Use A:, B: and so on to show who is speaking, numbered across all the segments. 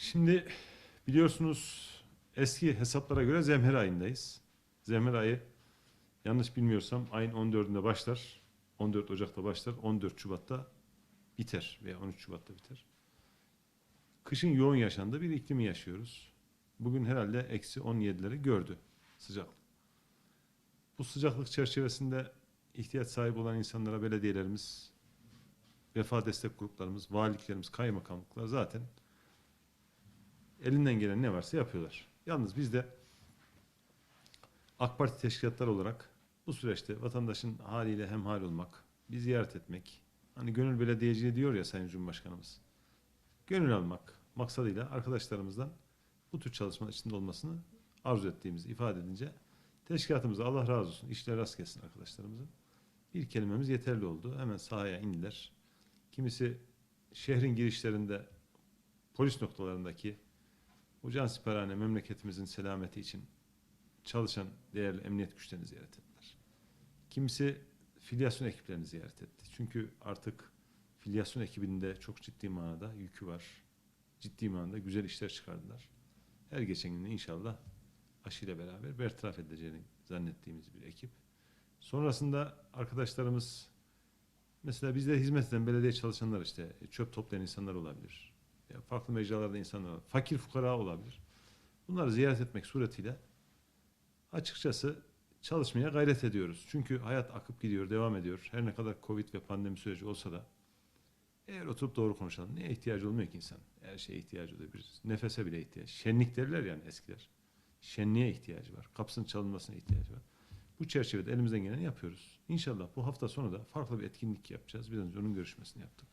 A: Şimdi biliyorsunuz eski hesaplara göre Zemher ayındayız. Zemher ayı yanlış bilmiyorsam ayın 14'ünde başlar. 14 Ocak'ta başlar. 14 Şubat'ta biter veya 13 Şubat'ta biter. Kışın yoğun yaşandığı bir iklimi yaşıyoruz. Bugün herhalde eksi 17'leri gördü sıcaklık. Bu sıcaklık çerçevesinde ihtiyaç sahibi olan insanlara belediyelerimiz, vefa destek gruplarımız, valiliklerimiz, kaymakamlıklar zaten elinden gelen ne varsa yapıyorlar. Yalnız biz de AK Parti teşkilatları olarak bu süreçte vatandaşın haliyle hemhal olmak, bir ziyaret etmek, hani gönül belediyeciliği diyor ya Sayın Cumhurbaşkanımız, gönül almak maksadıyla arkadaşlarımızdan bu tür çalışma içinde olmasını arzu ettiğimizi ifade edince teşkilatımıza Allah razı olsun, işler rast gelsin arkadaşlarımızın. Bir kelimemiz yeterli oldu. Hemen sahaya indiler. Kimisi şehrin girişlerinde polis noktalarındaki bu cansiperhane memleketimizin selameti için çalışan değerli emniyet güçlerini ziyaret ettiler. Kimisi filyasyon ekiplerini ziyaret etti. Çünkü artık filyasyon ekibinde çok ciddi manada yükü var. Ciddi manada güzel işler çıkardılar. Her geçen gün inşallah aşıyla beraber bertaraf edileceğini zannettiğimiz bir ekip. Sonrasında arkadaşlarımız mesela bizde hizmet eden belediye çalışanlar işte çöp toplayan insanlar olabilir. Farklı mecralarda insanlar olabilir. Fakir fukara olabilir. Bunları ziyaret etmek suretiyle açıkçası çalışmaya gayret ediyoruz. Çünkü hayat akıp gidiyor, devam ediyor. Her ne kadar Covid ve pandemi süreci olsa da eğer oturup doğru konuşalım. Neye ihtiyacı olmuyor ki insan? Her şeye ihtiyacı. Bir nefese bile ihtiyaç. Şenlik derler yani eskiler. Şenliğe ihtiyacı var. Kapısının çalınmasına ihtiyacı var. Bu çerçevede elimizden geleni yapıyoruz. İnşallah bu hafta sonu da farklı bir etkinlik yapacağız. Biraz önce onun görüşmesini yaptık.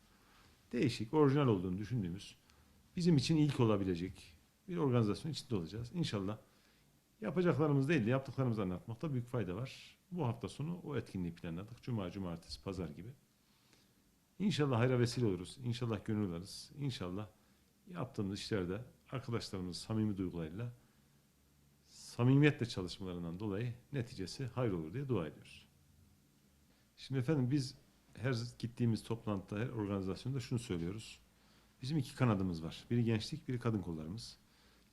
A: Değişik, orijinal olduğunu düşündüğümüz, bizim için ilk olabilecek bir organizasyon içinde olacağız. İnşallah yapacaklarımız değil de yaptıklarımızı anlatmakta büyük fayda var. Bu hafta sonu o etkinliği planladık. Cuma, cumartesi, pazar gibi. İnşallah hayra vesile oluruz. İnşallah gönül alırız. İnşallah yaptığımız işlerde arkadaşlarımız samimi duygularıyla samimiyetle çalışmalarından dolayı neticesi hayır olur diye dua ediyoruz. Şimdi efendim biz her gittiğimiz toplantıda, her organizasyonda şunu söylüyoruz. Bizim iki kanadımız var. Biri gençlik, biri kadın kollarımız.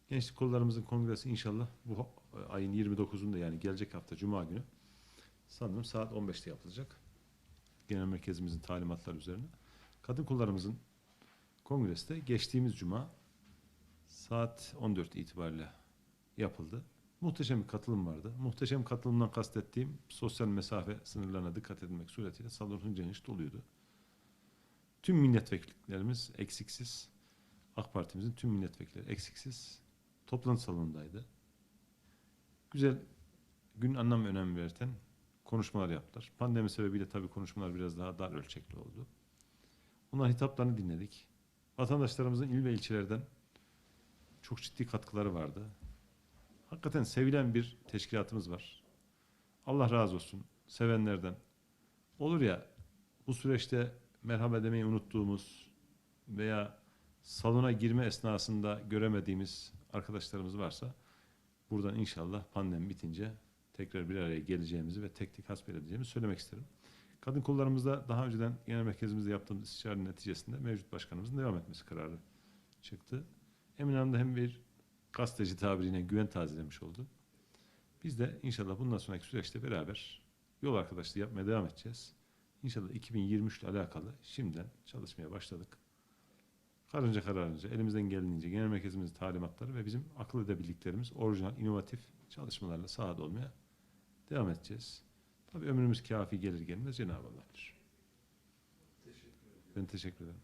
A: Gençlik kollarımızın kongresi inşallah bu ayın 29'unda yani gelecek hafta Cuma günü sanırım saat 15'te yapılacak. Genel merkezimizin talimatları üzerine. Kadın kollarımızın kongresi de geçtiğimiz Cuma saat 14 itibariyle yapıldı. Muhteşem bir katılım vardı. Muhteşem katılımdan kastettiğim sosyal mesafe sınırlarına dikkat edilmek suretiyle salon hınca doluydu. Tüm milletvekillerimiz eksiksiz, AK Parti'mizin tüm milletvekilleri eksiksiz toplantı salonundaydı. Güzel, gün anlam önem verten konuşmalar yaptılar. Pandemi sebebiyle tabii konuşmalar biraz daha dar ölçekli oldu. Onların hitaplarını dinledik. Vatandaşlarımızın il ve ilçelerden çok ciddi katkıları vardı. Hakikaten sevilen bir teşkilatımız var. Allah razı olsun sevenlerden. Olur ya bu süreçte merhaba demeyi unuttuğumuz veya salona girme esnasında göremediğimiz arkadaşlarımız varsa buradan inşallah pandemi bitince tekrar bir araya geleceğimizi ve tek tek hasbel edeceğimizi söylemek isterim. Kadın kollarımızda daha önceden genel merkezimizde yaptığımız istişarenin neticesinde mevcut başkanımızın devam etmesi kararı çıktı. Emin Hanım da hem bir gazeteci tabiriyle güven tazelemiş oldu. Biz de inşallah bundan sonraki süreçte beraber yol arkadaşlığı yapmaya devam edeceğiz. İnşallah 2023 ile alakalı şimdiden çalışmaya başladık. Karınca kararınca, elimizden geldiğince genel merkezimizin talimatları ve bizim akıl edebildiklerimiz orijinal, inovatif çalışmalarla sahada olmaya devam edeceğiz. Tabii ömrümüz kafi gelir gelmez Cenab-ı Allah bilir. Ben teşekkür ederim.